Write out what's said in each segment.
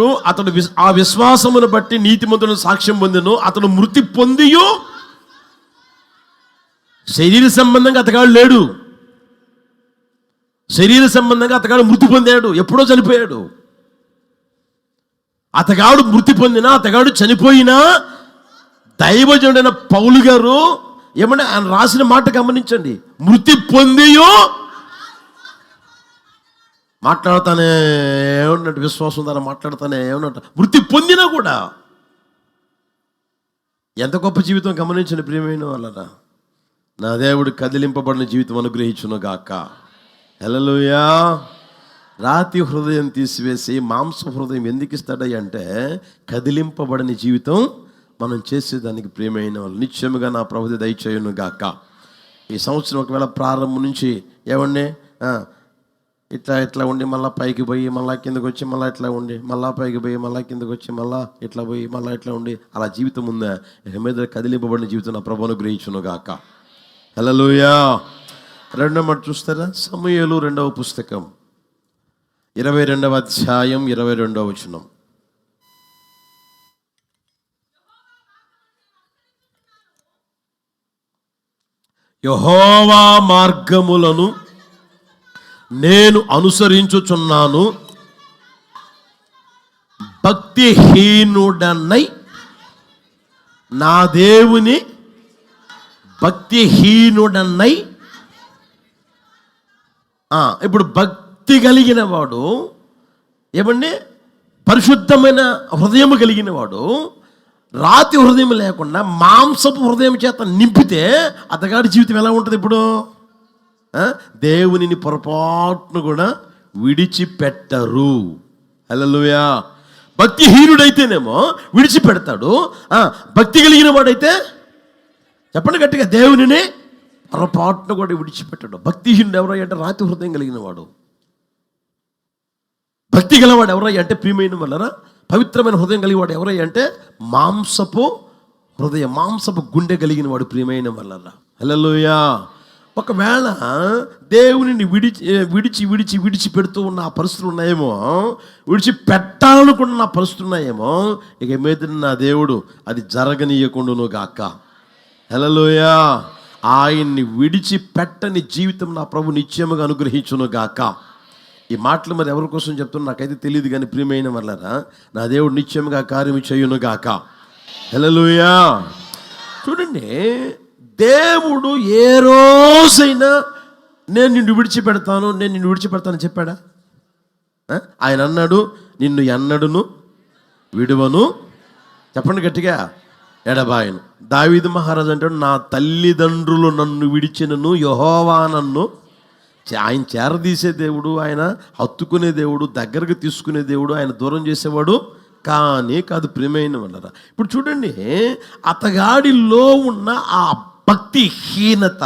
చెప్పినప్పుడు అతడు ఆ విశ్వాసమును బట్టి నీతిమంతులను సాక్ష్యం పొందిను. అతను మృతి పొందియు. శరీర సంబంధంగా అతగాడు లేడు. శరీర సంబంధంగా అతగాడు మృతి పొందాడు. ఎప్పుడో చనిపోయాడు. అతగాడు మృతి పొందినా అతగాడు చనిపోయినా దైవజనుడైన పౌలు గారు ఏమన్నా ఆయన రాసిన మాట గమనించండి. మృతి పొందియో. మాట్లాడుతానే ఏమన్నట్టు విశ్వాసం ద్వారా మాట్లాడతానే ఏమన్నట్టు వృత్తి పొందినా కూడా ఎంత గొప్ప జీవితం గమనించిన ప్రియమైన వాళ్ళరా? నా దేవుడు కదిలింపబడిన జీవితం అనుగ్రహించును గాక. హలోయా రాతి హృదయం తీసివేసి మాంస హృదయం ఎందుకు ఇస్తాడయ్య అంటే కదిలింపబడని జీవితం మనం చేసేదానికి ప్రియమైన వాళ్ళు. నిశ్చయముగా నా ప్రభుత్వ దయచేయును గాక. ఈ సంవత్సరం ఒకవేళ ప్రారంభం నుంచి ఏమన్నా ఇట్లా ఇట్లా ఉండి మళ్ళీ పైకి పోయి మళ్ళా కిందకు వచ్చి మళ్ళీ ఇట్లా ఉండి మళ్ళీ పైకి పోయి మళ్ళీ కిందకు వచ్చి మళ్ళా ఇట్లా పోయి మళ్ళీ ఇట్లా ఉండి అలా జీవితం ఉందా ఇక మీద కదిలింపబడిన జీవితం నా ప్రభువును గ్రహించును గాక. హలోయా రెండో మాట చూస్తారా? సమయలు రెండవ పుస్తకం. ఇరవై రెండవ అధ్యాయం ఇరవై రెండవ వచనం. యహోవా మార్గములను నేను అనుసరించుచున్నాను. భక్తిహీనుడనై నా దేవుని భక్తిహీనుడనై ఇప్పుడు భక్తి కలిగిన వాడు ఏమండి? పరిశుద్ధమైన హృదయం కలిగిన వాడు రాతి హృదయం లేకుండా మాంసపు హృదయం చేత నింపితే అతగాడి జీవితం ఎలా ఉంటుంది ఇప్పుడు? దేవునిని పొరపాటును కూడా విడిచిపెట్టరు. హల్లెలూయా. భక్తిహీనుడైతేనేమో విడిచిపెడతాడు. భక్తి కలిగిన వాడైతే చెప్పండి గట్టిగా దేవునిని పొరపాటును కూడా విడిచిపెట్టాడు. భక్తిహీనుడు ఎవరయ్యంటే రాతి హృదయం కలిగిన వాడు. భక్తి గలవాడు ఎవరయ్యంటే ప్రియమైన వల్లరా పవిత్రమైన హృదయం కలిగిన వాడు అంటే మాంసపు హృదయం మాంసపు గుండె కలిగిన వాడు ప్రియమైన వల్లరా హల్లెలూయా. ఒకవేళ దేవునిని విడిచి విడిచి విడిచి విడిచి పెడుతూ ఉన్న ఆ పరిస్థితులు ఉన్నాయేమో విడిచి పెట్టాలనుకున్న నా పరిస్థితులు ఉన్నాయేమో ఇక మీద నా దేవుడు అది జరగనీయకుండాను గాక. హలోయా ఆయన్ని విడిచి పెట్టని జీవితం నా ప్రభు నిత్యముగా అనుగ్రహించును గాక. ఈ మాటలు మరి ఎవరి కోసం చెప్తున్నా నాకైతే తెలియదు కానీ ప్రియమైన వల్లరా నా దేవుడు నిత్యముగా కార్యం చేయును గాక. హలోయా చూడండి దేవుడు ఏ రోజైనా నేను నిన్ను విడిచిపెడతాను నేను నిన్ను విడిచిపెడతాను చెప్పాడా? ఆయన అన్నాడు నిన్ను ఎన్నడును విడువను. చెప్పండి గట్టిగా. ఎడబాయను. దావీదు మహారాజు అంటాడు నా తల్లిదండ్రులు నన్ను విడిచినను యహోవా నన్ను ఆయన చేరదీసే దేవుడు ఆయన హత్తుకునే దేవుడు దగ్గరకు తీసుకునే దేవుడు ఆయన దూరం చేసేవాడు కానీ కాదు ప్రియమైన వాళ్ళరా. ఇప్పుడు చూడండి అతగాడిలో ఉన్న ఆ భక్తిహీనత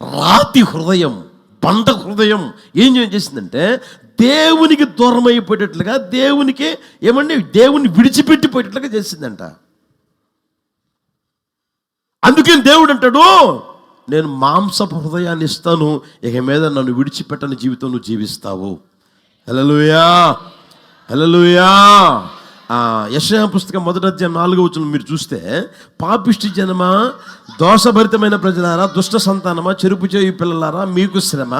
రాతి హృదయం బంద హృదయం ఏం చేసిందంటే దేవునికి దూరం అయిపోయేటట్లుగా దేవునికి ఏమండి? దేవుని విడిచిపెట్టిపోయేటట్లుగా చేసిందంట. అందుకే దేవుడు అంటాడు నేను మాంసపు హృదయాన్ని ఇస్తాను ఇక మీద నన్ను విడిచిపెట్టని జీవితం నువ్వు జీవిస్తావు. హలలుయా హలలుయా యశయా పుస్తకం మొదటి అధ్యాయం నాలుగో వచ్చిన మీరు చూస్తే పాపిష్టి జనమా దోషభరితమైన ప్రజలారా దుష్ట సంతానమా చెరుపు చేయి పిల్లలారా మీకు శ్రమ.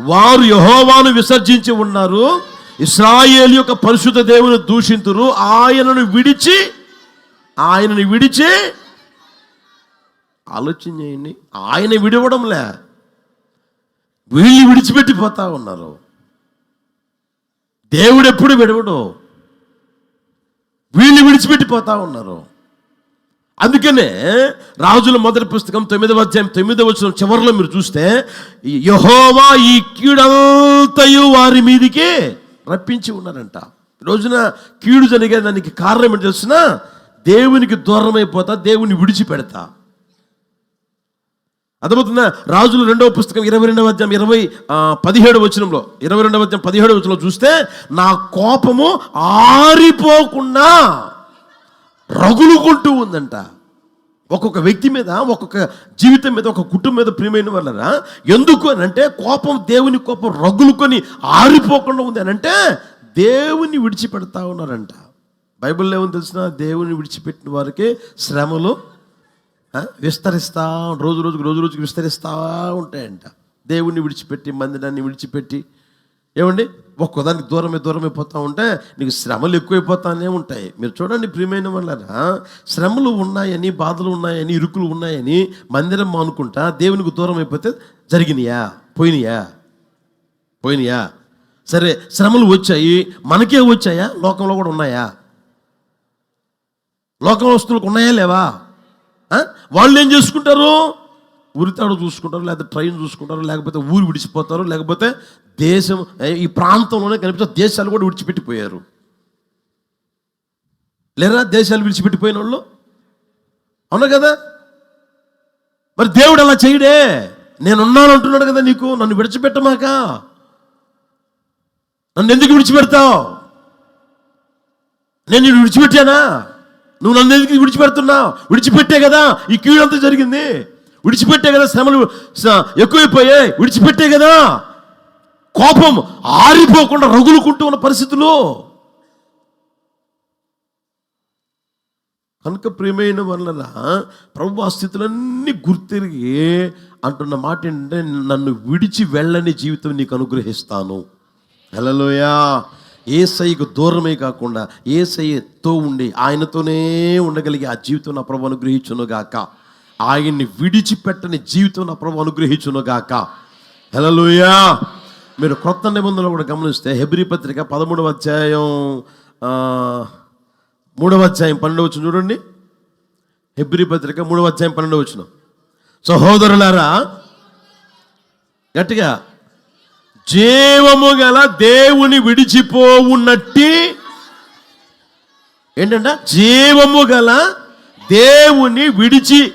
వారు యహోవాను విసర్జించి ఉన్నారు. ఇస్రాయేల్ యొక్క పరిశుద్ధ దేవుని దూషింతురు. ఆయనను విడిచి ఆయనను విడిచి ఆలోచన చేయండి. ఆయన విడవడంలే. వీళ్ళు విడిచిపెట్టిపోతా ఉన్నారు. దేవుడు ఎప్పుడు విడవడు. వీళ్ళు విడిచిపెట్టిపోతా ఉన్నారు. అందుకనే రాజుల మొదటి పుస్తకం తొమ్మిదవ అధ్యాయం తొమ్మిదవ వచ్చిన చివరిలో మీరు చూస్తే యహోవా ఈ కీడంతయు వారి మీదికి రప్పించి ఉన్నారంట రోజున కీడు జరిగే దానికి కారణం ఏంటి తెలిసిన? దేవునికి దూరం అయిపోతా దేవుని విడిచిపెడతా. అర్థమవుతుందా? రాజులు రెండవ పుస్తకం ఇరవై రెండవ అధ్యాయం ఇరవై పదిహేడు వచనంలో ఇరవై రెండవ అధ్యాయం పదిహేడు వచనంలో చూస్తే నా కోపము ఆరిపోకుండా రగులుకుంటూ ఉందంట. ఒక్కొక్క వ్యక్తి మీద ఒక్కొక్క జీవితం మీద ఒక కుటుంబం మీద ప్రియమైన వాళ్ళరా ఎందుకు అని అంటే కోపం దేవుని కోపం రగులుకొని ఆరిపోకుండా ఉంది అని అంటే దేవుని విడిచిపెడతా ఉన్నారంట. బైబిల్లో ఏమని తెలిసిన? దేవుని విడిచిపెట్టిన వారికి శ్రమలు విస్తరిస్తా రోజు రోజుకు రోజు రోజుకి విస్తరిస్తూ ఉంటాయంట. దేవుణ్ణి విడిచిపెట్టి మందిరాన్ని విడిచిపెట్టి. ఏమండి? ఒక్కదానికి దూరమే దూరమే పోతూ ఉంటే నీకు శ్రమలు ఎక్కువైపోతానే ఉంటాయి. మీరు చూడండి ప్రియమైన వాళ్ళరా శ్రమలు ఉన్నాయని బాధలు ఉన్నాయని ఇరుకులు ఉన్నాయని మందిరం మానుకుంటా దేవునికి దూరం అయిపోతే జరిగినాయా? పోయినాయా? పోయినాయా? సరే శ్రమలు వచ్చాయి. మనకే వచ్చాయా? లోకంలో కూడా ఉన్నాయా? లోకం వస్తువులకు ఉన్నాయా లేవా? వాళ్ళు ఏం చేసుకుంటారు? ఉరితాడు చూసుకుంటారు లేకపోతే ట్రైన్ చూసుకుంటారు లేకపోతే ఊరు విడిచిపోతారు లేకపోతే దేశం ఈ ప్రాంతంలోనే కనిపిస్తే దేశాలు కూడా విడిచిపెట్టిపోయారు. లేరా? దేశాలు విడిచిపెట్టిపోయిన వాళ్ళు? అవునా కదా? మరి దేవుడు అలా చేయడే. నేనున్నాను అంటున్నాడు కదా నీకు నన్ను విడిచిపెట్టమాక. నన్ను ఎందుకు విడిచిపెడతావు? నేను నిన్ను విడిచిపెట్టానా? నువ్వు నన్ను ఎందుకు విడిచిపెడుతున్నావు? విడిచిపెట్టే కదా ఈ కీడంతా జరిగింది. విడిచిపెట్టే కదా శ్రమలు ఎక్కువైపోయాయి. విడిచిపెట్టే కదా. కోపం ఆరిపోకుండా రగులుకుంటూ ఉన్న పరిస్థితులు. కనుక ప్రియమైన వల్ల ప్రభు ఆ స్థితులన్నీ గుర్తిరిగి అంటున్న మాట ఏంటంటే నన్ను విడిచి వెళ్ళని జీవితం నీకు అనుగ్రహిస్తాను. హలోయా ఏసైకు దూరమే కాకుండా ఏసైతో ఉండి ఆయనతోనే ఉండగలిగే ఆ జీవితం నా ప్రభు అనుగ్రహించునుగాక ఆయన్ని విడిచిపెట్టని జీవితం నా ప్రభు అనుగ్రహించును గాక. హలోయా మీరు క్రొత్త నిబంధనలు కూడా గమనిస్తే హెబ్రి పత్రిక పదమూడవ అధ్యాయం మూడవ అధ్యాయం పన్నెండవ వచ్చిన చూడండి. హెబ్రి పత్రిక మూడవ అధ్యాయం పన్నెండవ వచ్చిన సహోదరులారా గట్టిగా జీవము గల దేవుని విడిచిపోవున్నట్టి ఏంటంట? జీవము గల దేవుని విడిచి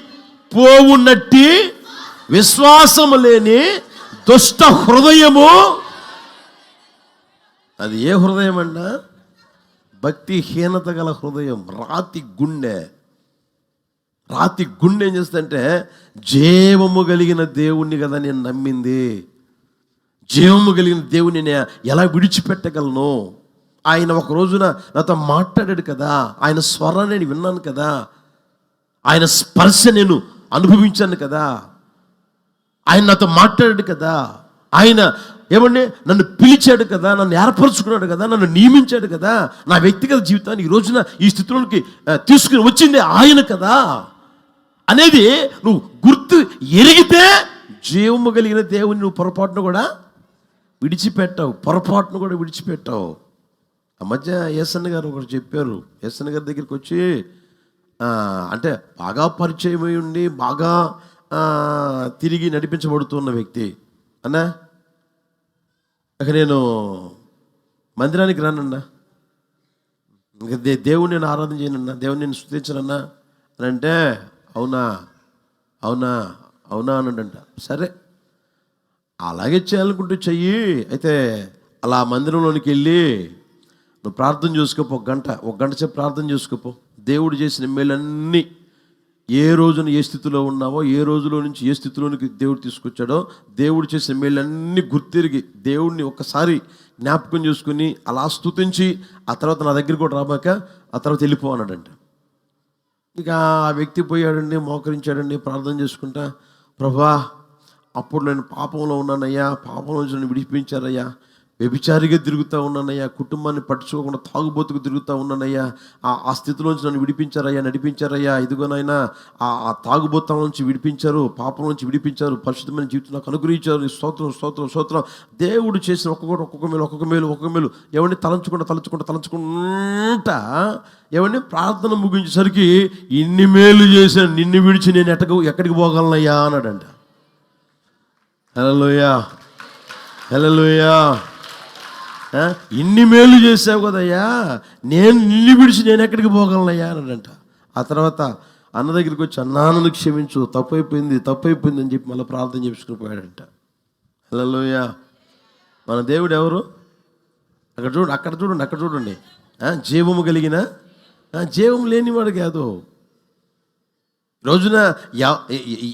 పోవున్నట్టి విశ్వాసము లేని దుష్ట హృదయము అది ఏ హృదయం అంట భక్తిహీనత గల హృదయం రాతి గుండె. రాతి గుండె ఏం చేస్తుందంటే జీవము కలిగిన దేవుణ్ణి కదా నేను నమ్మింది. జీవము కలిగిన దేవుని నేను ఎలా విడిచిపెట్టగలను? ఆయన ఒక రోజున నాతో మాట్లాడాడు కదా ఆయన స్వరాన్ని నేను విన్నాను కదా ఆయన స్పర్శ నేను అనుభవించాను కదా ఆయన నాతో మాట్లాడాడు కదా ఆయన ఏమండి నన్ను పిలిచాడు కదా నన్ను ఏర్పరచుకున్నాడు కదా నన్ను నియమించాడు కదా నా వ్యక్తిగత జీవితాన్ని ఈ రోజున ఈ స్థితిలోకి తీసుకుని వచ్చింది ఆయన కదా. అనేది నువ్వు గుర్తు ఎరిగితే జీవము కలిగిన దేవుని నువ్వు పొరపాటును కూడా విడిచిపెట్టావు పొరపాటును కూడా విడిచిపెట్టావు. ఆ మధ్య ఎస్ఎన్ గారు ఒకరు చెప్పారు ఎస్ఎన్ గారి దగ్గరికి వచ్చి అంటే బాగా పరిచయం అయి ఉండి బాగా తిరిగి నడిపించబడుతున్న వ్యక్తి. అన్నా ఇక నేను మందిరానికి రానన్నా. ఇంకా దే దేవుని నేను ఆరాధన చేయనన్నా దేవుని నేను స్థుతించనన్నా అని అంటే అవునా అవునా అవునా అనంట సరే. అలాగే చేయాలనుకుంటూ చెయ్యి. అయితే అలా మందిరంలోనికి వెళ్ళి నువ్వు ప్రార్థన చేసుకోపో ఒక గంట ఒక గంట సేపు ప్రార్థన చేసుకోపో. దేవుడు చేసిన మేలన్నీ ఏ రోజున ఏ స్థితిలో ఉన్నావో ఏ రోజులో నుంచి ఏ స్థితిలోనికి దేవుడు తీసుకొచ్చాడో దేవుడు చేసిన మేలన్నీ గుర్తిరిగి దేవుడిని ఒక్కసారి జ్ఞాపకం చేసుకుని అలా స్తుతించి ఆ తర్వాత నా దగ్గర కూడా రాబాక ఆ తర్వాత వెళ్ళిపో ఇక ఆ వ్యక్తి పోయాడండి మోకరించాడండి ప్రార్థన చేసుకుంటా ప్రభా అప్పుడు నేను పాపంలో ఉన్నానయ్యా పాపం నుంచి నన్ను విడిపించారయ్యా. వ్యభిచారిగా తిరుగుతూ ఉన్నానయ్యా కుటుంబాన్ని పట్టుకోకుండా తాగుబోతుకు తిరుగుతూ ఉన్నానయ్యా. ఆ ఆ స్థితిలోంచి నన్ను విడిపించారయ్యా నడిపించారయ్యా. ఇదిగోనైనా ఆ ఆ తాగుబోతం నుంచి విడిపించారు పాపం నుంచి విడిపించారు పరిశుద్ధమైన జీవితం నాకు అనుగ్రహించారు. నీ స్తోత్రం స్తోత్రం స్తోత్రం. దేవుడు చేసిన ఒక్కొక్కటి ఒక్కొక్క మేలు ఒక్కొక్క మేలు ఒక్కొక్క మేలు. ఎవరిని తలంచుకుంటా తలంచుకుంటా తలంచుకుంటా ఎవరిని ప్రార్థన ముగించేసరికి ఇన్ని మేలు చేశాను నిన్ను విడిచి నేను ఎట్టకు ఎక్కడికి పోగలనయ్యా అన్నాడంట. హలోయా హలోయా ఇన్ని మేలు చేసావు కదయ్యా. నేను నిన్ను విడిచి నేను ఎక్కడికి పోగలనయ్యా అన్నాడంట. ఆ తర్వాత అన్న దగ్గరికి వచ్చి అన్నా నన్ను క్షమించు. తప్పు అయిపోయింది తప్పు అయిపోయింది అని చెప్పి మళ్ళీ ప్రార్థన చేసుకుని పోయాడంట. హలోయా మన దేవుడు ఎవరు? అక్కడ చూడండి అక్కడ చూడండి అక్కడ చూడండి. జీవము కలిగిన జీవం లేనివాడు కాదు. రోజున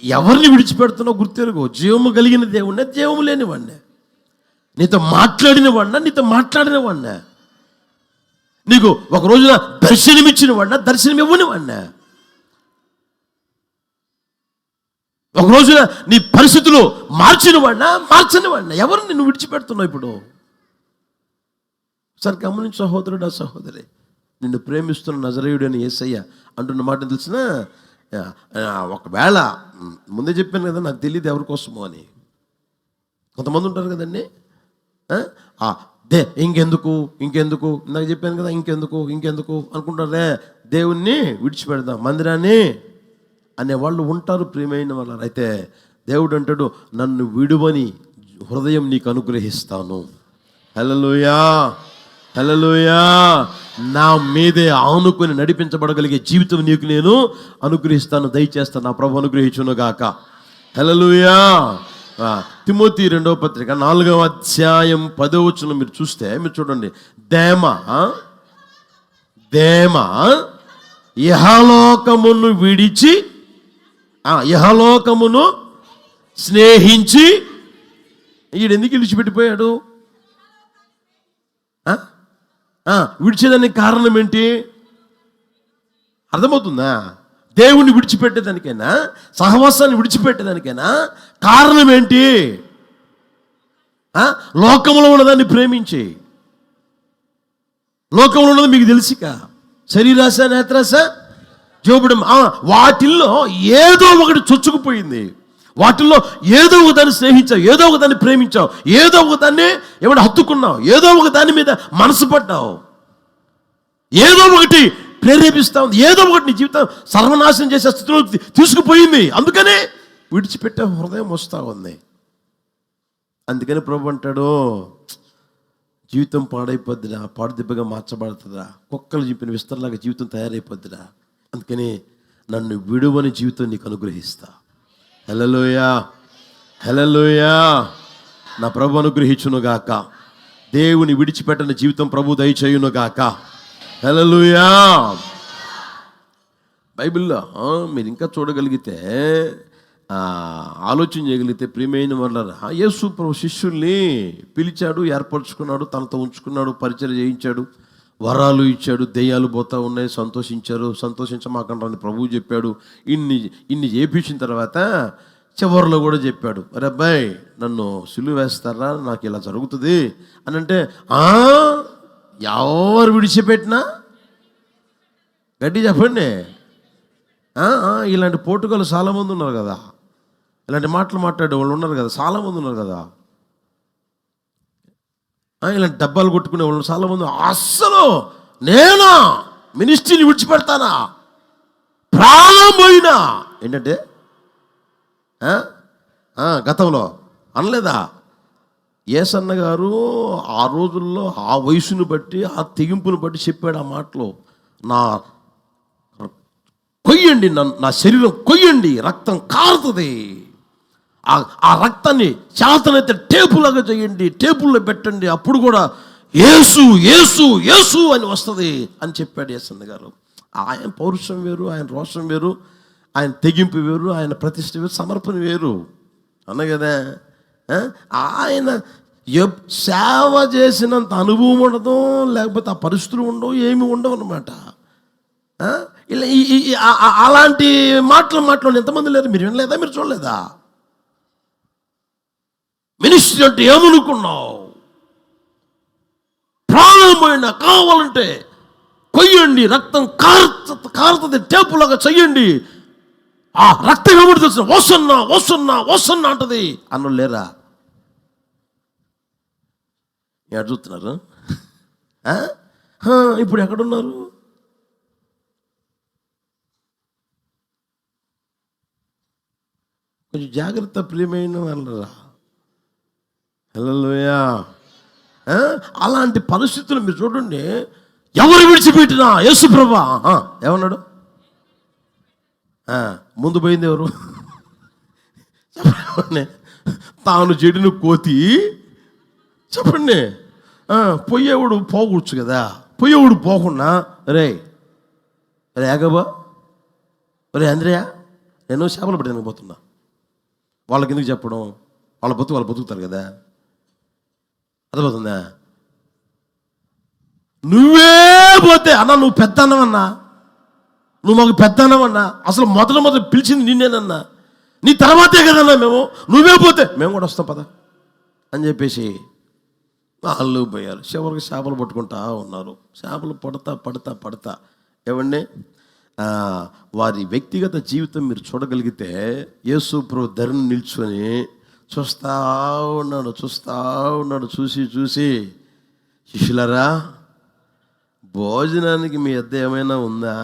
ఎవరిని విడిచిపెడుతున్నావు గుర్తెరుగు? జీవము కలిగిన దేవుణ్ణే జీవము లేనివాడినే నీతో మాట్లాడిన వాడినా నీతో మాట్లాడిన వాడినా నీకు ఒక రోజున దర్శనమిచ్చిన వాడినా దర్శనం ఇవ్వని వాడినా ఒక రోజున నీ పరిస్థితులు మార్చిన వాడినా మార్చని వాడినా ఎవరు నిన్ను విడిచిపెడుతున్నావు ఇప్పుడు? సార్ గమనించి సహోదరుడా సహోదరి. నిన్ను ప్రేమిస్తున్న నజరేయుడు అని ఏసయ్య అంటున్న మాట తెలిసిన ఒకవేళ ముందే చెప్పాను కదా నాకు తెలియదు ఎవరి కోసమో అని. కొంతమంది ఉంటారు కదండి దే ఇంకెందుకు ఇంకెందుకు ఇందాక చెప్పాను కదా ఇంకెందుకు ఇంకెందుకు అనుకుంటారే దేవుణ్ణి విడిచిపెడదాం మందిరాన్ని అనేవాళ్ళు ఉంటారు ప్రియమైన వాళ్ళు అయితే దేవుడు అంటాడు నన్ను విడువని హృదయం నీకు అనుగ్రహిస్తాను. హల్లెలూయా హల్లెలూయా. నా మీదే ఆనుకుని నడిపించబడగలిగే జీవితం నీకు నేను అనుగ్రహిస్తాను. దయచేస్తాను నా ప్రభు అనుగ్రహించునుగాక. గాక తిమోతి రెండవ పత్రిక నాలుగవ అధ్యాయం పదవ మీరు చూస్తే మీరు చూడండి. దేమ దేమ ఇహలోకమును విడిచి ఇహలోకమును స్నేహించి ఈడెందుకు ఎందుకు విడిచిపెట్టిపోయాడు విడిచేదానికి కారణం ఏంటి? అర్థమవుతుందా? దేవుణ్ణి విడిచిపెట్టేదానికైనా సహవాసాన్ని విడిచిపెట్టేదానికైనా కారణం ఏంటి? ఆ? లోకంలో ఉన్నదాన్ని ప్రేమించి. లోకంలో ఉన్నది మీకు తెలుసుక. శరీరాశ నేత్రాశ జోబుడం వాటిల్లో ఏదో ఒకటి చొచ్చుకుపోయింది. వాటిల్లో ఏదో ఒకదాన్ని స్నేహించావు ఏదో ఒకదాన్ని ప్రేమించావు ఏదో ఒకదాన్ని ఏమైనా హత్తుకున్నావు ఏదో ఒక దాని మీద మనసు పడ్డావు. ఏదో ఒకటి ప్రేరేపిస్తా ఉంది ఏదో ఒకటి నీ జీవితం సర్వనాశనం చేసే స్థితిలో తీసుకుపోయింది. అందుకనే విడిచిపెట్టే హృదయం వస్తూ ఉంది. అందుకని ప్రభు అంటాడు జీవితం పాడైపోద్దిరా పాడు దెబ్బగా మార్చబడుతుందా కుక్కలు చెప్పిన విస్తరలాగా జీవితం తయారైపోద్దిరా. అందుకని నన్ను విడువని జీవితం నీకు అనుగ్రహిస్తా. హెలలోయా హెలలోయా నా ప్రభు అనుగ్రహించునుగాక. దేవుని విడిచిపెట్టని జీవితం ప్రభు దయచేయునుగాక. హెలలుయా బైబిల్లో మీరు ఇంకా చూడగలిగితే ఆలోచన చేయగలిగితే ప్రియమైన వాళ్ళ యేసు ప్రభు శిష్యుల్ని పిలిచాడు ఏర్పరచుకున్నాడు తనతో ఉంచుకున్నాడు పరిచయం చేయించాడు. వరాలు ఇచ్చాడు దెయ్యాలు పోతా ఉన్నాయి సంతోషించారు. సంతోషించమాకండి ప్రభువు చెప్పాడు. ఇన్ని ఇన్ని చేపించిన తర్వాత చివరిలో కూడా చెప్పాడు. అరే అబ్బాయి నన్ను సిలువ వేస్తారా? నాకు ఇలా జరుగుతుంది. అని అంటే ఎవరు విడిచిపెట్టినా? గట్టి చెప్పండి. ఇలాంటి పోటుగాలు చాలామంది ఉన్నారు కదా. ఇలాంటి మాటలు మాట్లాడే వాళ్ళు ఉన్నారు కదా చాలామంది ఉన్నారు కదా. ఇలాంటి డబ్బాలు కొట్టుకునే వాళ్ళు చాలా మంది అస్సలు నేనా? మినిస్ట్రీని విడిచిపెడతానా? ప్రాణం పోయినా? ఏంటంటే? గతంలో అనలేదా? ఏసన్న గారు ఆ రోజుల్లో ఆ వయసును బట్టి ఆ తెగింపును బట్టి చెప్పాడు ఆ మాటలు. నా కొయ్యండి నన్ను నా శరీరం కొయ్యండి రక్తం కారుతుంది. ఆ రక్తాన్ని చేతనైతే టేపులాగా చేయండి టేపుల్లో పెట్టండి అప్పుడు కూడా ఏసు ఏసు ఏసు అని వస్తుంది అని చెప్పాడు యేసన్న గారు. ఆయన పౌరుషం వేరు ఆయన రోషం వేరు ఆయన తెగింపు వేరు ఆయన ప్రతిష్ట వేరు సమర్పణ వేరు. అన్న కదా? ఆయన సేవ చేసినంత అనుభవం ఉండదు లేకపోతే ఆ పరిస్థితులు ఉండవు ఏమి ఉండవు అనమాట ఇలా ఈ- అలాంటి మాటలు మాట్లాడి ఎంతమంది లేరు? మీరు వినలేదా? మీరు చూడలేదా? మినిస్ట్రీ అంటే ఏమనుకున్నావు? ప్రాణమైన కావాలంటే కొయ్యండి రక్తం కారుత కారుతుంది టేపులాగా చెయ్యండి. ఆ రక్తం ఏమిటి తెలుసు? వస్తున్నా వస్తున్నా వస్తున్నా అంటది. అన్న లేరా? ఎక్కడ చూస్తున్నారు? ఆ? ఇప్పుడు ఎక్కడున్నారు? కొంచెం జాగ్రత్త ప్రియమైన వాళ్ళరా హలోయా అలాంటి పరిస్థితులు మీరు చూడండి. ఎవరు విడిచిపెట్టినా యేసు ప్రభా. ఏమన్నాడు? ముందు పోయింది ఎవరు? చెప్పండి. తాను చెడిన కోతి. చెప్పండి. ఆ, పోయేవాడు పోకూడచ్చు కదా. పోయేవాడు పోకుండా. రే రే యాగబా రే అంద్రయ్య నేను చేపలు పట్టడానికి పోతున్నా. వాళ్ళకి ఎందుకు చెప్పడం? వాళ్ళ బతుకు వాళ్ళు బతుకుతారు కదా. అర్థమవుతుందా? నువ్వే పోతే అన్న నువ్వు పెద్ద అన్నవన్నా నువ్వు మాకు పెద్ద అన్నవన్నా అసలు మొదలు మొదలు పిలిచింది నిన్నేనన్నా? నీ తర్వాతే కదన్నా మేము? నువ్వే పోతే మేము కూడా వస్తాం పద. అని చెప్పేసి వాళ్ళు పోయారు. చివరికి చేపలు పట్టుకుంటా ఉన్నారు. చేపలు పడతా పడతా పడతా. ఏమండి వారి వ్యక్తిగత జీవితం మీరు చూడగలిగితే యేసు ప్రభు ధరను నిల్చుని చూస్తా ఉన్నాడు చూస్తా ఉన్నాడు చూసి చూసి. శిష్యులరా భోజనానికి మీ అద్దె ఏమైనా ఉందా?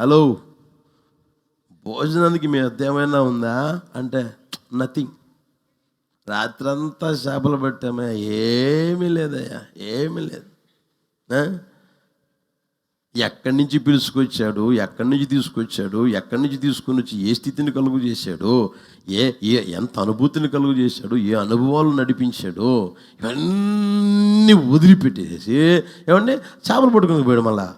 హలో భోజనానికి మీ అద్దె ఏమైనా ఉందా? అంటే నథింగ్ రాత్రంతా చేపలు పట్టామే ఏమీ లేదయ్యా ఏమీ లేదు. ఎక్కడి నుంచి పిలుచుకొచ్చాడు ఎక్కడి నుంచి తీసుకొచ్చాడు ఎక్కడి నుంచి తీసుకొని వచ్చి ఏ స్థితిని కలుగు చేశాడు? ఏ ఏ ఎంత అనుభూతిని కలుగు చేశాడు ఏ అనుభవాలు నడిపించాడు ఇవన్నీ వదిలిపెట్టేసి ఏమండి? చేపలు పట్టుకుని పోయాడు మళ్ళా.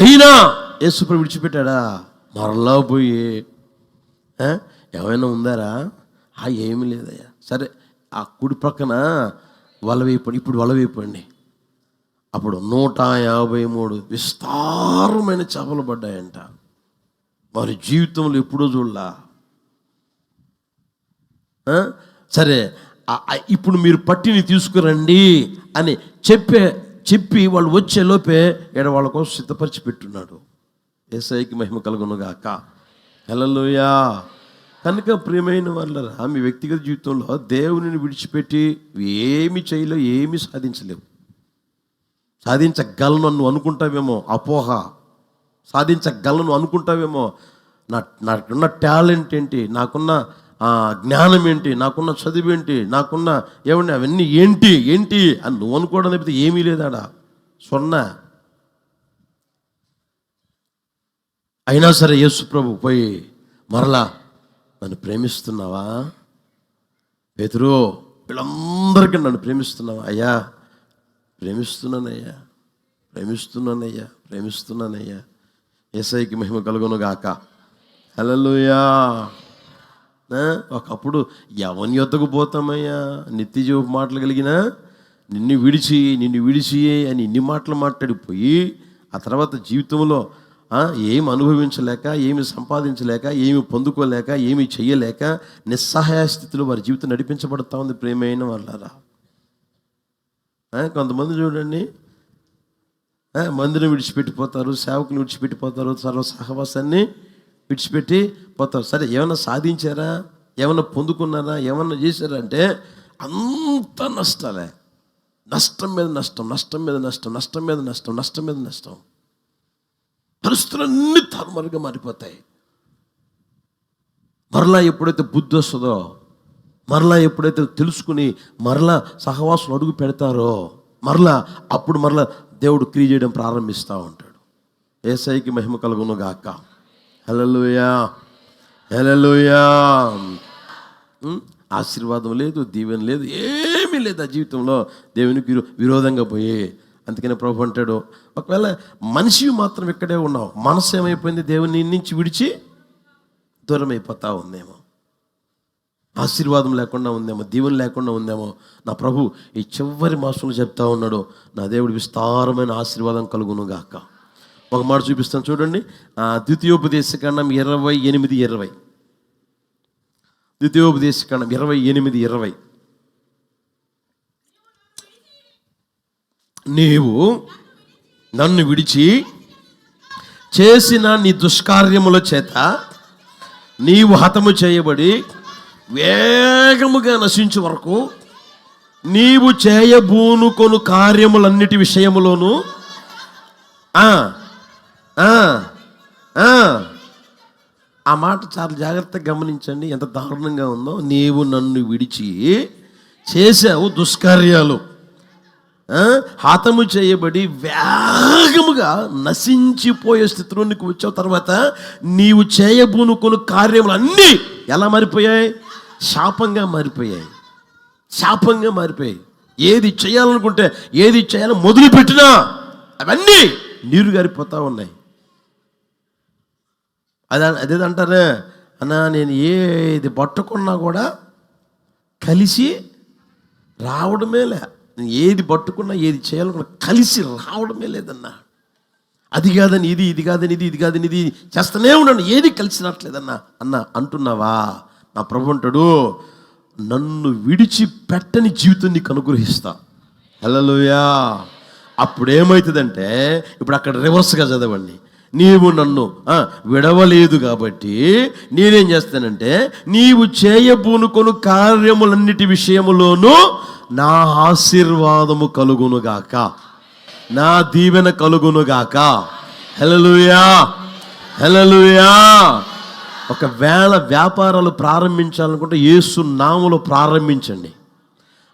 అయినా యేసుప్రభు విడిచిపెట్టాడా? మరలా పోయి ఏమైనా ఉందారా? ఆ ఏమీ లేదయ్యా. సరే ఆ కుడి పక్కన వల ఇప్పుడు వల అప్పుడు నూట యాభై మూడు విస్తారమైన చేపలు పడ్డాయంట. వారి జీవితంలో ఎప్పుడూ చూడలా. సరే ఇప్పుడు మీరు పట్టిని తీసుకురండి అని చెప్పే చెప్పి వాళ్ళు వచ్చే లోపే ఈడ వాళ్ళ కోసం సిద్ధపరిచి పెట్టున్నాడు. ఏసైకి మహిమ కలుగునుగాక. గాక కనుక ప్రియమైన వాళ్ళరా మీ వ్యక్తిగత జీవితంలో దేవునిని విడిచిపెట్టి ఏమి చేయలేవు ఏమీ సాధించలేవు. సాధించగలను నువ్వు అనుకుంటావేమో అపోహ. సాధించగలను అనుకుంటావేమో. నా నాకున్న టాలెంట్ ఏంటి? నాకున్న జ్ఞానం ఏంటి? నాకున్న చదువు ఏంటి? నాకున్న ఏమండి అవన్నీ ఏంటి? ఏంటి? అని నువ్వు అనుకోవడం తప్పితే ఏమీ లేదాడా? సొన్న అయినా సరే యేసు ప్రభు పోయి మరలా నన్ను ప్రేమిస్తున్నావా? పేతురు వీళ్ళందరికీ నన్ను ప్రేమిస్తున్నావా? అయ్యా ప్రేమిస్తున్నానయ్యా ప్రేమిస్తున్నానయ్యా ప్రేమిస్తున్నానయ్యా. ఎస్ఐకి మహిమ కలుగునుగాక గాక. ఒకప్పుడు ఎవని యొద్దకు పోతామయ్యా. నిత్య జీవ మాటలు కలిగిన నిన్ను విడిచి నిన్ను విడిచి అని ఇన్ని మాటలు మాట్లాడిపోయి ఆ తర్వాత జీవితంలో ఏమి అనుభవించలేక ఏమి సంపాదించలేక ఏమి పొందుకోలేక ఏమి చేయలేక నిస్సహాయ స్థితిలో వారి జీవితం నడిపించబడతా ఉంది ప్రేమైన వాళ్ళరా. కొంతమంది చూడండి మందిరం విడిచిపెట్టిపోతారు సేవకులు విడిచిపెట్టిపోతారు సర్వ సహవాసాన్ని విడిచిపెట్టి పోతారు. సరే ఏమైనా సాధించారా? ఏమైనా పొందుకున్నారా? ఏమైనా చేశారా అంటే అంత నష్టాలే. నష్టం మీద నష్టం నష్టం మీద నష్టం నష్టం మీద నష్టం నష్టం మీద నష్టం. పరిస్థితులన్నీ తారుమారుగా మారిపోతాయి. మరలా ఎప్పుడైతే బుద్ధి వస్తుందో మరలా ఎప్పుడైతే తెలుసుకుని మరలా సహవాసులు అడుగు పెడతారో మరలా అప్పుడు మరలా దేవుడు క్రియ చేయడం ప్రారంభిస్తూ ఉంటాడు. ఏసైకి మహిమ కలుగును గాక హలలుయా హల్లెలూయా ఆశీర్వాదం లేదు దీవెన లేదు ఏమీ లేదు ఆ జీవితంలో దేవునికి విరో- విరోధంగా పోయే. అందుకనే ప్రభు అంటాడు ఒకవేళ మనిషి మాత్రం ఇక్కడే ఉన్నావు మనసు ఏమైపోయింది? దేవుని నుంచి విడిచి దూరం అయిపోతా ఉందేమో. ఆశీర్వాదం లేకుండా ఉందేమో దీవెన లేకుండా ఉందేమో. నా ప్రభు ఈ చివరి మాసంలో చెప్తా ఉన్నాడు నా దేవుడు విస్తారమైన ఆశీర్వాదం కలుగును గాక ఒక మాట చూపిస్తాను చూడండి. ద్వితీయోపదేశ ద్వితీయోపదేశకాండం ఇరవై ఎనిమిది ఇరవై. ద్వితీయోపదేశకాండం ఇరవై ఎనిమిది ఇరవై. నీవు నన్ను విడిచి చేసిన నీ దుష్కార్యముల చేత నీవు హతము చేయబడి వేగముగా నశించే వరకు నీవు చేయబూనుకొను కార్యములన్నిటి విషయములోను ఆ, ఆ. మాట చాలా జాగ్రత్తగా గమనించండి ఎంత దారుణంగా ఉందో నీవు నన్ను విడిచి చేసావు దుష్కార్యాలు హతము చేయబడి వేగముగా నశించిపోయే స్థితిలో నీకు వచ్చావు తర్వాత నీవు చేయబూనుకుని కార్యములు అన్నీ ఎలా మారిపోయాయి? శాపంగా మారిపోయాయి. శాపంగా మారిపోయాయి. ఏది చేయాలనుకుంటే ఏది చేయాలో మొదలు పెట్టినా అవన్నీ నీరు గారిపోతూ ఉన్నాయి. అదే అదేదంటారే అన్నా నేను ఏది పట్టుకున్నా కూడా కలిసి రావడమే లే. ఏది పట్టుకున్నా ఏది చేయాలనుకున్నా కలిసి రావడమే లేదన్నా. అది కాదని ఇది ఇది కాదని ఇది ఇది కాదని ఇది చేస్తూనే ఉన్నాను ఏది కలిసి రావట్లేదన్నా అన్న అంటున్నావా? నా ప్రభు అంటాడు నన్ను విడిచిపెట్టని జీవితం నీకు అనుగ్రహిస్తా. హలోయా అప్పుడు ఏమవుతుందంటే ఇప్పుడు అక్కడ రివర్స్గా చదవండి. నీవు నన్ను విడవలేదు కాబట్టి నేనేం చేస్తానంటే నీవు చేయబూనుకొను కార్యములన్నిటి విషయములోనూ నా ఆశీర్వాదము కలుగునుగాక. నా దీవెన కలుగునుగాక. హల్లెలూయా హల్లెలూయా. ఒకవేళ వ్యాపారాలు ప్రారంభించాలనుకుంటే యేసు నాములు ప్రారంభించండి.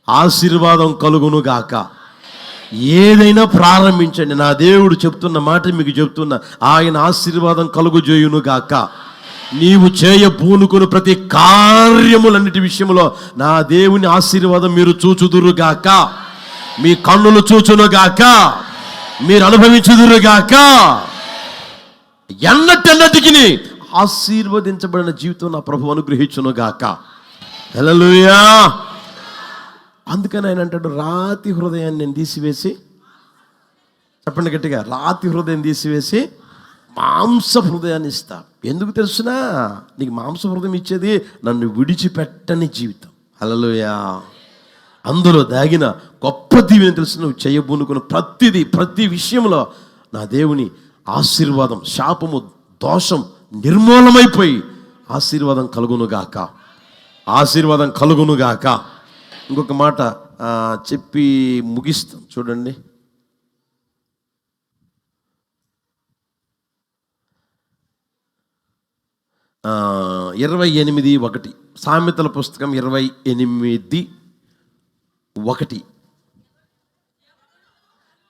ఆశీర్వాదం కలుగునుగాక. ఏదైనా ప్రారంభించండి. నా దేవుడు చెప్తున్న మాట మీకు చెప్తున్నా. ఆయన ఆశీర్వాదం కలుగుజేయునుగాక. నీవు చేయ పూనుకుని ప్రతి కార్యములన్నిటి విషయంలో నా దేవుని ఆశీర్వాదం మీరు చూచుదురుగాక. మీ కన్నులు చూచునుగాక. మీరు అనుభవించుదురుగాక. ఎన్నటెన్నటికి ఆశీర్వదించబడిన జీవితం నా ప్రభు అనుగ్రహించునుగాక. హల్లెలూయా. అందుకని ఆయన అంటాడు రాతి హృదయాన్ని నేను తీసివేసి చెప్పండి గట్టిగా రాతి హృదయం తీసివేసి మాంస హృదయాన్ని ఇస్తా. ఎందుకు తెలుసునా? నీకు మాంస హృదయం ఇచ్చేది నన్ను విడిచిపెట్టని జీవితం. అలలోయా అందులో దాగిన గొప్ప దీవెని తెలుసు? నువ్వు చేయబూనుకున్న ప్రతిదీ ప్రతి విషయంలో నా దేవుని ఆశీర్వాదం శాపము దోషం నిర్మూలమైపోయి ఆశీర్వాదం కలుగునుగాక. ఆశీర్వాదం కలుగునుగాక. ఇంకొక మాట చెప్పి ముగిస్తాం. చూడండి. ఇరవై ఎనిమిది ఒకటి. సామెతల పుస్తకం ఇరవై ఎనిమిది ఒకటి.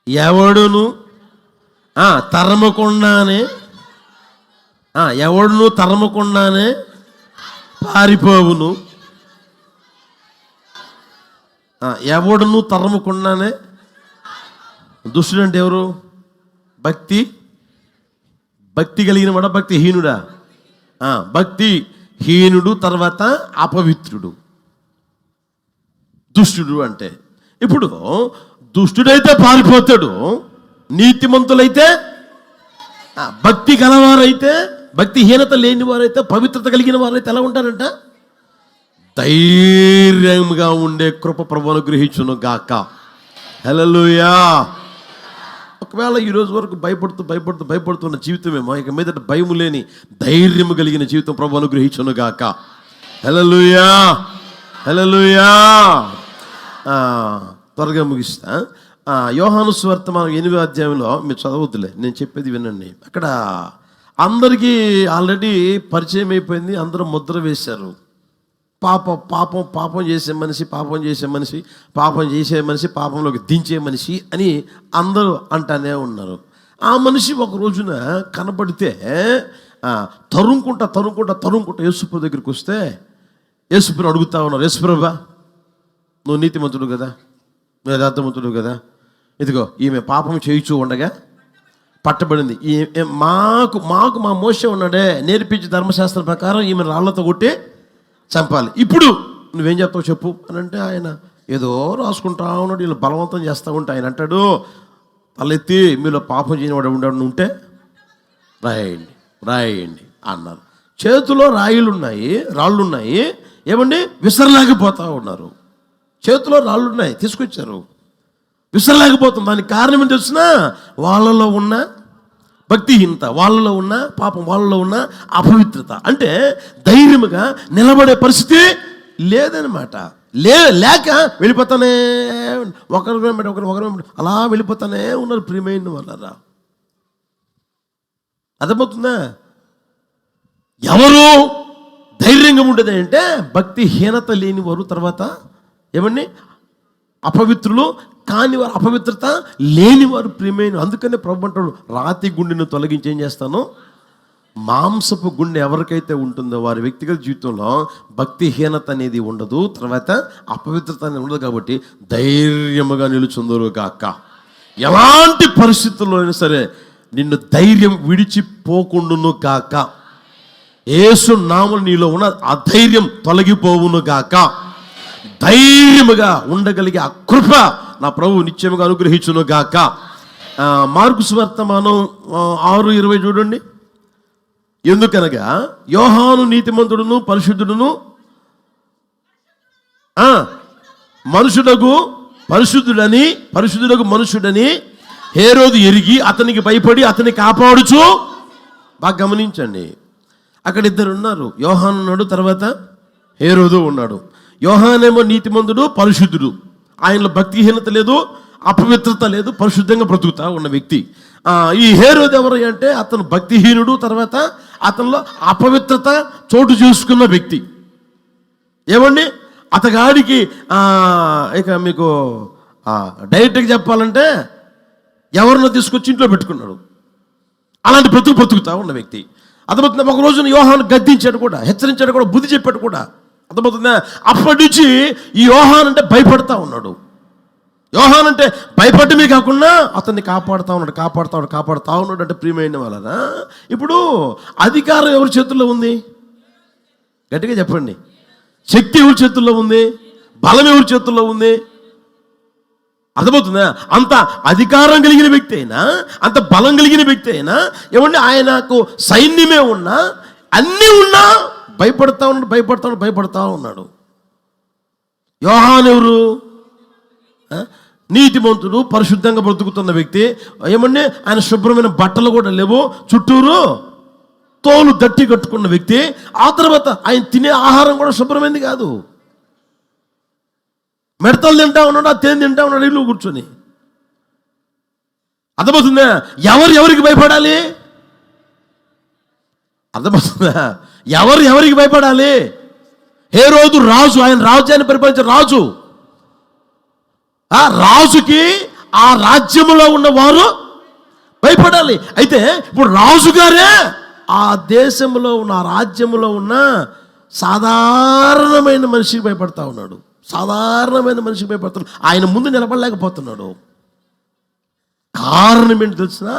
ఎవడును? తరమకుండానే ఎవడును తరమకుండానే పారిపోవును. ఎవడును తరముకున్నానే దుష్టుడు అంటే ఎవరు? భక్తి. భక్తి కలిగిన వాడా? భక్తి హీనుడా? భక్తి హీనుడు తర్వాత అపవిత్రుడు. దుష్టుడు అంటే. ఇప్పుడు దుష్టుడైతే పారిపోతాడు నీతిమంతులైతే భక్తి గలవారైతే భక్తిహీనత లేని వారైతే పవిత్రత కలిగిన వారైతే ఎలా ఉంటారంట? ధైర్యంగా ఉండే కృప ప్రభువును గ్రహించును గాక. హలలుయా ఒకవేళ ఈ రోజు వరకు భయపడుతూ భయపడుతూ భయపడుతున్న జీవితమేమో ఇక మీదట భయం లేని ధైర్యము కలిగిన జీవితం ప్రభు అనుగ్రహించును గాక. హలలుయా హలలుయా త్వరగా ముగిస్తా. యోహాను స్వర్తమానం ఎనిమిది అధ్యాయంలో మీరు చదవద్దులే నేను చెప్పేది వినండి. అక్కడ అందరికీ ఆల్రెడీ పరిచయం అయిపోయింది అందరూ ముద్ర వేశారు. పాపం పాపం పాపం చేసే మనిషి పాపం చేసే మనిషి పాపం చేసే మనిషి పాపంలోకి దించే మనిషి అని అందరూ అంటానే ఉన్నారు. ఆ మనిషి ఒక రోజున కనబడితే తరుముకుంటా తరుముకుంటా తరుముకుంటా యేసుప్రభు దగ్గరికి వస్తే యేసుప్రభు అడుగుతా ఉన్నారు యేసుప్రభా నువ్వు నీతిమంతుడు కదా? నువ్వు యథార్థమంతుడు కదా? ఇదిగో ఈమె పాపం చేయించు ఉండగా పట్టబడింది. ఈ మాకు మాకు మా మోసే ఉన్నాడే నేర్పించే ధర్మశాస్త్రం ప్రకారం ఈమె రాళ్ళతో కొట్టి చంపాలి. ఇప్పుడు నువ్వేం చెప్తావు చెప్పు అని అంటే ఆయన ఏదో రాసుకుంటా ఉన్నాడు వీళ్ళు బలవంతం చేస్తూ ఉంటే ఆయన అంటాడు తలెత్తి మీలో పాపం చేయనివాడు ఉండడు ఉంటే రాయండి రాయండి అన్నారు. చేతిలో రాయిలు ఉన్నాయి రాళ్ళు ఉన్నాయి ఏమండి? విసరలేకపోతా ఉన్నారు. చేతిలో రాళ్ళు ఉన్నాయి తీసుకొచ్చారు. విసరలేకపోతుంది దానికి కారణం ఏంటి తెలిసిన? వాళ్ళలో ఉన్న భక్తిహీనత వాళ్ళలో ఉన్న పాపం వాళ్ళలో ఉన్న అపవిత్రత. అంటే ధైర్యముగా నిలబడే పరిస్థితి లేదనమాట లే లేక వెళ్ళిపోతానే ఒకరి వెంబడి ఒకరు ఒకరి వెంబడి అలా వెళ్ళిపోతానే ఉన్నారు ప్రియమైన వాళ్ళరా. అర్థమవుతుందా? ఎవరు ధైర్యంగా ఉండేది అంటే భక్తిహీనత లేని వారు తర్వాత ఏమండి? అపవిత్రులు కాని వారు అపవిత్రత లేని వారు ప్రియమైన అందుకనే ప్రభు అంటాడు రాతి గుండెను తొలగించి ఏం చేస్తాను? మాంసపు గుండె ఎవరికైతే ఉంటుందో వారి వ్యక్తిగత జీవితంలో భక్తిహీనత అనేది ఉండదు. తర్వాత అపవిత్రత అనేది ఉండదు కాబట్టి ధైర్యముగా నిలుచుందరు కాక ఎలాంటి పరిస్థితుల్లో అయినా సరే నిన్ను ధైర్యం విడిచిపోకుండును కాక యేసు నామలు నీలో ఉన్న అధైర్యం తొలగిపోవును గాక. ధైర్యముగా ఉండగలిగే ఆ కృప నా ప్రభు నిత్యముగా అనుగ్రహించును గాక. మార్కు సువర్తమానం ఆరు ఇరవై చూడండి. ఎందుకనగా యోహాను నీతిమంతుడును పరిశుద్ధుడును మనుషుడకు పరిశుద్ధుడని పరిశుద్ధుడగు మనుషుడని హేరోదు ఎరిగి అతనికి భయపడి అతన్ని కాపాడుచు. బాగా గమనించండి. అక్కడ ఇద్దరు ఉన్నారు యోహాన్ ఉన్నాడు తర్వాత హేరోదు ఉన్నాడు. యోహానేమో నీతిమంతుడు పరిశుద్ధుడు. ఆయనలో భక్తిహీనత లేదు అపవిత్రత లేదు పరిశుద్ధంగా బ్రతుకుతా ఉన్న వ్యక్తి. ఈ హేరోది ఎవరు అంటే అతను భక్తిహీనుడు తర్వాత అతనిలో అపవిత్రత చోటు చేసుకున్న వ్యక్తి. ఏమండి? అతగాడికి ఇక మీకు డైరెక్ట్గా చెప్పాలంటే ఎవరినో తీసుకొచ్చి ఇంట్లో పెట్టుకున్నాడు. అలాంటి బ్రతుకు బ్రతుకుతా ఉన్న వ్యక్తి. అతను ఒక రోజున యోహాను గద్దించాడు కూడా హెచ్చరించాడు కూడా బుద్ధి చెప్పాడు కూడా. అర్థమవుతుందా? అప్పటి నుంచి ఈ యోహాన్ అంటే భయపడతా ఉన్నాడు. యోహాన్ అంటే భయపడమే కాకుండా అతన్ని కాపాడుతా ఉన్నాడు కాపాడుతా ఉన్నాడు కాపాడుతా ఉన్నాడు అంటే ప్రియమైన వాళ్ళనా ఇప్పుడు అధికారం ఎవరి చేతుల్లో ఉంది? గట్టిగా చెప్పండి. శక్తి ఎవరి చేతుల్లో ఉంది? బలం ఎవరి చేతుల్లో ఉంది? అర్థమవుతుందా? అంత అధికారం కలిగిన వ్యక్తి అయినా అంత బలం కలిగిన వ్యక్తి అయినా ఏమండి ఆయనకు సైన్యమే ఉన్నా అన్నీ ఉన్నా భయపడతా ఉన్నాడు భయపడతా ఉన్నాడు భయపడతా ఉన్నాడు. యోహాన్ ఎవరు? నీతిమంతుడు పరిశుద్ధంగా బ్రతుకుతున్న వ్యక్తి. ఏమండి? ఆయన శుభ్రమైన బట్టలు కూడా లేవు. చుట్టూరు తోలు దట్టి కట్టుకున్న వ్యక్తి. ఆ తర్వాత ఆయన తినే ఆహారం కూడా శుభ్రమైంది కాదు. మిడతలు తింటా ఉన్నాడు ఆ తేనె తింటా ఉన్నాడు ఇల్లు కూర్చొని. అర్థమవుతుందా? ఎవరు ఎవరికి భయపడాలి? అర్థమవుతుందా? ఎవరు ఎవరికి భయపడాలి? ఏ రోజు రాజు ఆయన రాజ్యాన్ని పరిపాలించే రాజు. ఆ రాజుకి ఆ రాజ్యంలో ఉన్న వారు భయపడాలి. అయితే ఇప్పుడు రాజుగారే ఆ దేశంలో ఉన్న ఆ రాజ్యంలో ఉన్న సాధారణమైన మనిషికి భయపడతా ఉన్నాడు. సాధారణమైన మనిషికి భయపడుతున్నాడు ఆయన ముందు నిలబడలేకపోతున్నాడు. కారణం ఏంటి తెలిసినా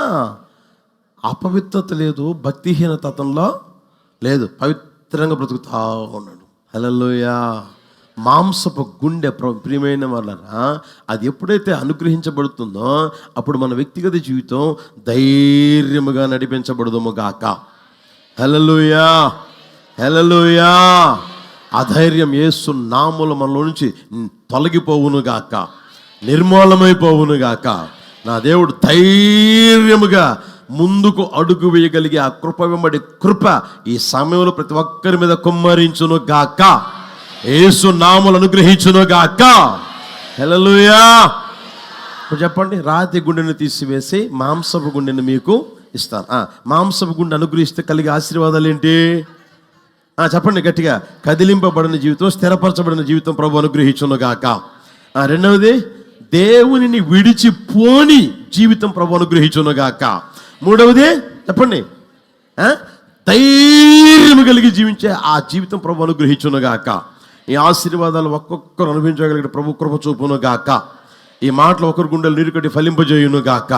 అపవిత్రత లేదు భక్తిహీనతలో లేదు. పవిత్రంగా బ్రతుకుతా ఉన్నాడు. హలలోయా మాంసపు గుండె ప్ర- ప్రియమైన వాళ్ళరా అది ఎప్పుడైతే అనుగ్రహించబడుతుందో అప్పుడు మన వ్యక్తిగత జీవితం ధైర్యముగా నడిపించబడదుము గాక. హలలుయా హలలుయా అధైర్యం ఏసు నాముల మనలో నుంచి తొలగిపోవును గాక. నిర్మూలమైపోవును గాక. నా దేవుడు ధైర్యముగా ముందుకు అడుగు వేయగలిగే ఆ కృప వెంబడి కృప ఈ సమయంలో ప్రతి ఒక్కరి మీద కుమ్మరించును గాక. ఏసు నాములు అనుగ్రహించును గాక. హల్లెలూయా. చెప్పండి రాతి గుండెను తీసివేసి మాంసపు గుండెను మీకు ఇస్తాను. మాంసపు గుండె అనుగ్రహిస్తే కలిగే ఆశీర్వాదాలు ఏంటి? ఆ, చెప్పండి గట్టిగా. కదిలింపబడిన జీవితం స్థిరపరచబడిన జీవితం ప్రభు అనుగ్రహించును గాక. రెండవది దేవునిని విడిచిపోని జీవితం ప్రభు అనుగ్రహించును గాక. మూడవది చెప్పండి. ధైర్యం కలిగి జీవించే ఆ జీవితం ప్రభు అనుగ్రహించునుగాక. ఈ ఆశీర్వాదాలు ఒక్కొక్కరు అనుభవించగలిగిన ప్రభు కృప చూపును గాక ఈ మాటలు ఒకరి గుండెలు నీరు కట్టి ఫలింపజేయును గాక